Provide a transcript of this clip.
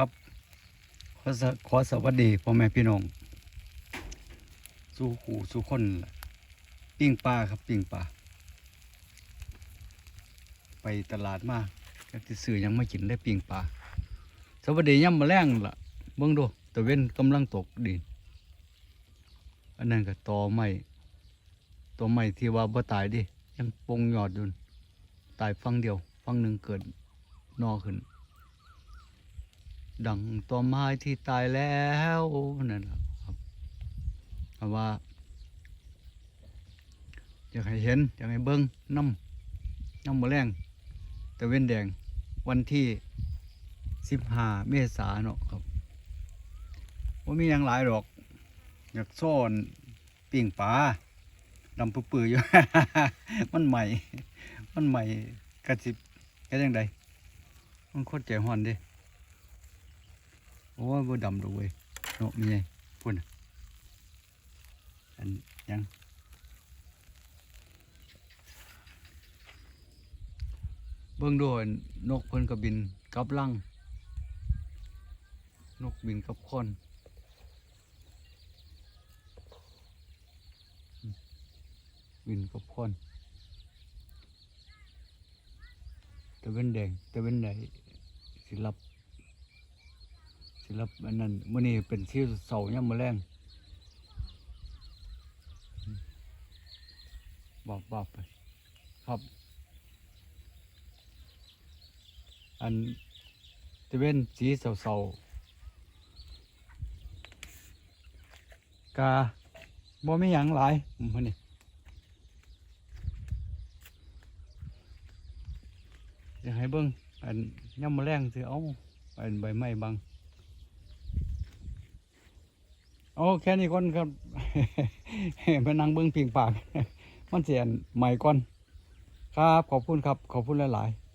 ครับ ขอสขอสวัสดีพ่อแม่พี่น้องสู่ขู่สู่คนปิ้งปลาครับปิ้งปลาไปตลาดมาก็สิซื้อยังไมากินได้ปิ้งปลาสวัสดีย่ำมาแรงล่ะเบิ่งดูตะเว้นกำลังตกดินอันนั้นก็ตอไม้ตอไม้ที่ว่าบ่ตายดิยังปงยอดอยู่ตายฟังเดียว ฟังหนึ่งเกิดนอขึ้น ดังตัวไม้ที่ตายแล้วนั่นแหละครับเพราะว่าอยากให้เห็นอยากให้เบิ้งน้ำน้ำมะแรงตะเว้นแดงวันที่สิบห้าเมษาเนาะครับว่ามีอย่างหลายดอก อยากซ่อนปิ่งปลาดำปื้อๆอยู่ มันใหม่ มันใหม่กระสิบกระยังไดมันโคตรใจฮ้อนดิ โอ้ยบ่ดำดอกเว้ยเนาะมีไงพุ่นะอันยังเบิ่งดูอันนกเพิ่นก็บินกับลัง นกบินกับคนบินกับคนตะเวนแดงตะเวนใดสิรับ สิรับอันนั้นมื้อนี้เป็นที่เสาร์ยามมื้อแรงบอกบอกไปครับ อันจะเป็นสีเสาๆกาบ่มีหยังหลายมื้อนี้อยากให้เบิ่งอันยามมื้อแรงสิเอาอันใบไม้บัง โอ้แค่นี้ก่อนครับไปนั่งเบิ้งพิงปาก มันเสียนใหม่ก่อน ครับ ขอบคุณครับ ขอบคุณหลาย ๆ